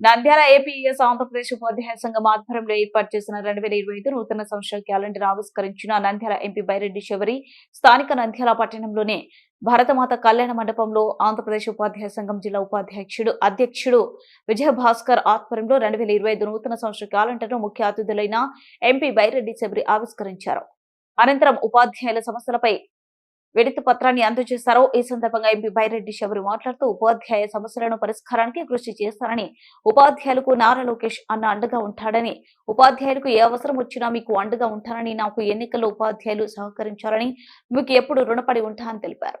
Nandyal APS Andhra Pradesh ఉపాధ్యాయ సంఘం ఆధ్వర్యంలో ఏర్పాటు చేసిన రెండు వేల ఇరవై ఐదు నూతన సంవత్సర క్యాలెండర్ ఆవిష్కరించిన నంద్యాల ఎంపీ బైరెడ్డి శబరి స్థానిక నంద్యాల పట్టణంలోని భరతమాత కళ్యాణ మండపంలో ఆంధ్రప్రదేశ్ ఉపాధ్యాయ సంఘం జిల్లా ఉపాధ్యక్షుడు అధ్యక్షుడు విజయభాస్కర్ ఆధ్వర్యంలో రెండు వేల ఇరవై ఐదు నూతన సంవత్సర క్యాలెండర్ను ముఖ్య అతిథులైన ఎంపీ బైరెడ్డి శబరి ఆవిష్కరించారు. అనంతరం ఉపాధ్యాయుల సమస్యలపై విడతి పత్రాన్ని అందజేశారు ఈ సందర్భంగా ఎంపీ బైరెడ్డి శబరి మాట్లాడుతూ ఉపాధ్యాయ సమస్యలను పరిష్కారానికి కృషి చేస్తారని ఉపాధ్యాయులకు నారా లోకేష్ అన్న అండగా ఉంటాడని ఉపాధ్యాయులకు ఏ అవసరం వచ్చినా మీకు అండగా ఉంటారని నాకు ఎన్నికల్లో ఉపాధ్యాయులు సహకరించారని మీకు ఎప్పుడు రుణపడి ఉంటానని తెలిపారు.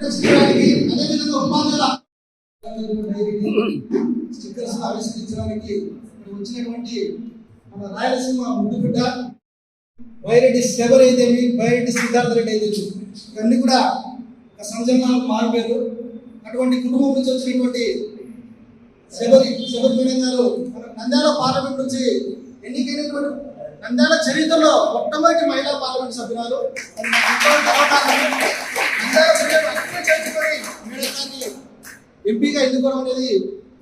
అదేవిధంగా ఉపాధ్యాయుల స్టిక్కర్స్ ఆవిష్కరించడానికి వచ్చినటువంటి మన రాయలసీమ ముద్దుబిడ్డ వైరెడ్డి శబర్ అయితేమి వైరెడ్డి సిద్ధార్థ రెడ్డి అయితే ఇవన్నీ కూడా ఒక సంజనాలకు మారిపోయారు అటువంటి కుటుంబం నుంచి వచ్చినటువంటి శబరి శబరి మేడం గారు మన నంద్యాల పార్లమెంట్ నుంచి ఎన్నికైనటువంటి నంద్యాల చరిత్రలో మొట్టమొదటి మహిళా పార్లమెంట్ సభ్యురాలు నంద్యాల ప్రజలు చేసుకొని ఎంపీగా ఎన్నుకోవడం అనేది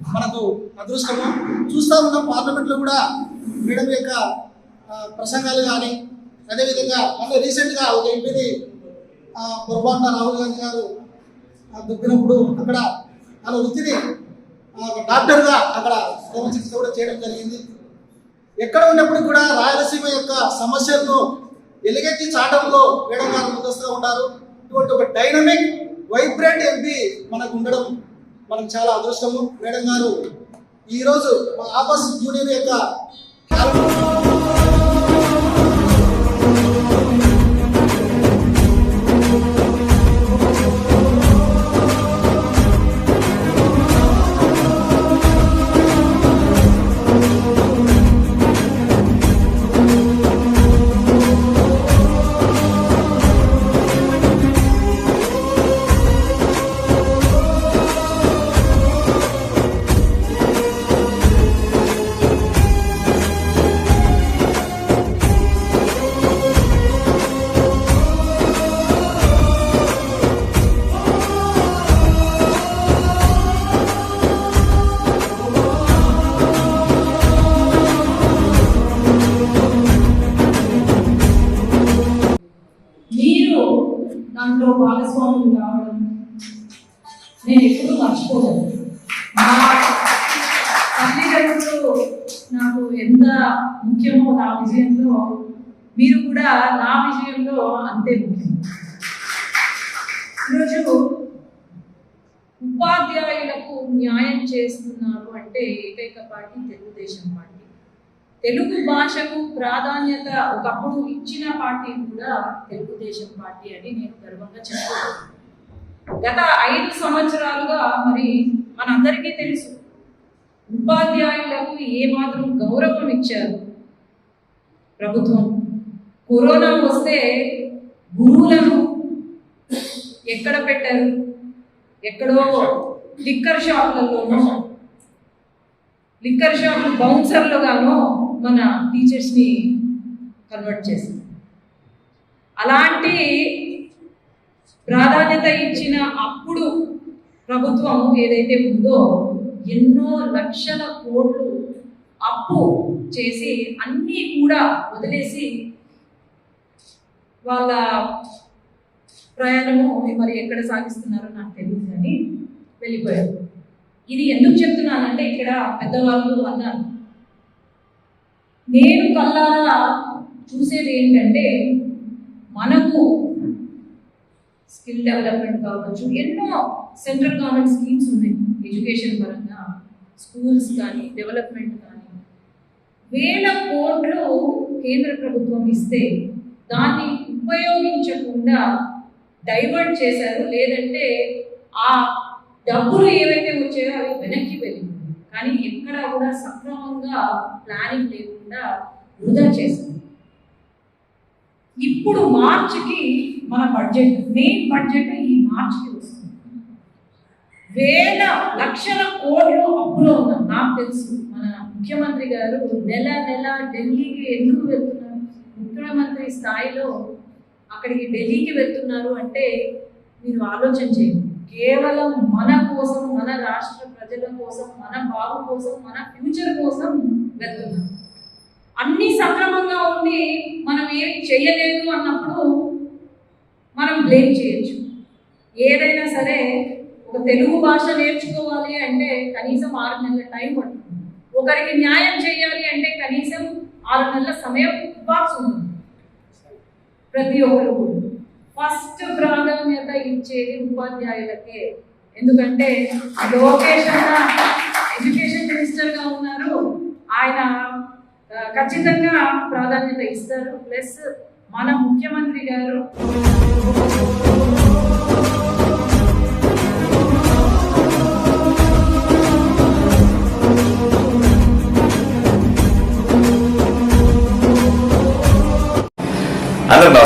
మనకు అదృష్టము? చూస్తా ఉన్నాం పార్లమెంట్లో కూడా మేడం యొక్క ప్రసంగాలు కానీ అదేవిధంగా మొన్న రీసెంట్గా ఒక ఎంపీని పొరపాటున రాహుల్ గాంధీ గారు ఆ, అక్కడ తన వృత్తిని ఒక డాక్టర్గా అక్కడ చికిత్స కూడా చేయడం జరిగింది. ఎక్కడ ఉన్నప్పుడు కూడా రాయలసీమ యొక్క సమస్యలను ఎలుగెత్తి చాటంలో మేడం గారు ముందస్తుగా ఉన్నారు. ఇటువంటి ఒక డైనమిక్ వైబ్రెంట్ ఎంపీ మనకు ఉండడం మనకు చాలా అదృష్టము. మేడం గారు ఈరోజు మా ఆపస్ యూనియన్ యొక్క దాంట్లో భాగస్వాములు కావడం నేను ఎప్పుడూ మర్చిపోలేదు నా తల్లిదండ్రులు నాకు ఎంత ముఖ్యమో నా విజయంలో మీరు కూడా నా విజయంలో అంతే ముఖ్యం. ఈరోజు ఉపాధ్యాయులకు న్యాయం చేస్తున్నారు అంటే ఏకైక పార్టీ తెలుగుదేశం పార్టీ. తెలుగు భాషకు ప్రాధాన్యత ఒకప్పుడు ఇచ్చిన పార్టీ కూడా తెలుగుదేశం పార్టీ అని నేను గర్వంగా చెప్తున్నాను గత ఐదు సంవత్సరాలుగా మరి మనందరికీ తెలుసు ఉపాధ్యాయులకు ఏమాత్రం గౌరవం ఇచ్చారు. ప్రభుత్వం కరోనా వస్తే గురువులను ఎక్కడ పెట్టారు? ఎక్కడో లిక్కర్ షాపులలోనో లిక్కర్ షాప్ బౌన్సర్లుగానో మన టీచర్స్ని కన్వర్ట్ చేసింది. అలాంటి ప్రాధాన్యత ఇచ్చిన అప్పుడు ప్రభుత్వం ఏదైతే ఉందో ఎన్నో లక్షల కోట్లు అప్పు చేసి అన్నీ కూడా వదిలేసి వాళ్ళ ప్రయాణము మరి ఎక్కడ సాగిస్తున్నారో నాకు తెలియదు కానీ వెళ్ళిపోయారు. ఇది ఎందుకు చెప్తున్నానంటే ఇక్కడ పెద్దవాళ్ళు అన్నారు. నేను కల్లారా చూసేది ఏంటంటే మనకు స్కిల్ డెవలప్మెంట్ కావచ్చు ఎన్నో సెంట్రల్ గవర్నమెంట్ స్కీమ్స్ ఉన్నాయి. ఎడ్యుకేషన్ పరంగా స్కూల్స్ కానీ డెవలప్మెంట్ కానీ. వేల కోట్లు కేంద్ర ప్రభుత్వం ఇస్తే దాన్ని ఉపయోగించకుండా డైవర్ట్ చేశారు. లేదంటే ఆ డబ్బులు ఏవైతే వచ్చాయో అవి వెనక్కి వెళ్ళింది. కానీ ఎక్కడ కూడా సక్రమంగా ప్లానింగ్ లేకుండా వృధా చేసింది ఇప్పుడు మార్చికి మన బడ్జెట్ మెయిన్ బడ్జెట్ ఈ మార్చికి వస్తుంది. వేల లక్షల కోట్లు అప్పులో ఉన్నాం. నాకు తెలుసు మన ముఖ్యమంత్రి గారు నెల నెల ఢిల్లీకి ఎందుకు వెళ్తున్నారు? ముఖ్యమంత్రి స్థాయిలో అక్కడికి ఢిల్లీకి వెళ్తున్నారు అంటే మీరు ఆలోచన చేయండి. కేవలం మన కోసం మన రాష్ట్ర ప్రజల కోసం మన బాబు కోసం మన ఫ్యూచర్ కోసం వెళ్తున్నాం. అన్ని సక్రమంగా ఉండి మనం ఏం చేయలేదు అన్నప్పుడు మనం బ్లేమ్ చేయొచ్చు. ఏదైనా సరే ఒక తెలుగు భాష నేర్చుకోవాలి అంటే కనీసం ఆరు నెలల టైం పడుతుంది. ఒకరికి న్యాయం చేయాలి అంటే కనీసం ఆరు నెలల సమయం ఇవ్వాల్సి ఉంటుంది. ప్రతి ఒక్కరు ఫస్ట్ ప్రాధాన్యత ఇచ్చేది ఉపాధ్యాయులకే. ఎందుకంటే లోకేష్ అన్న ఎడ్యుకేషన్ మినిస్టర్గా ఉన్నారు. ఆయన ఖచ్చితంగా ప్రాధాన్యత ఇస్తారు. ప్లస్ మన ముఖ్యమంత్రి గారు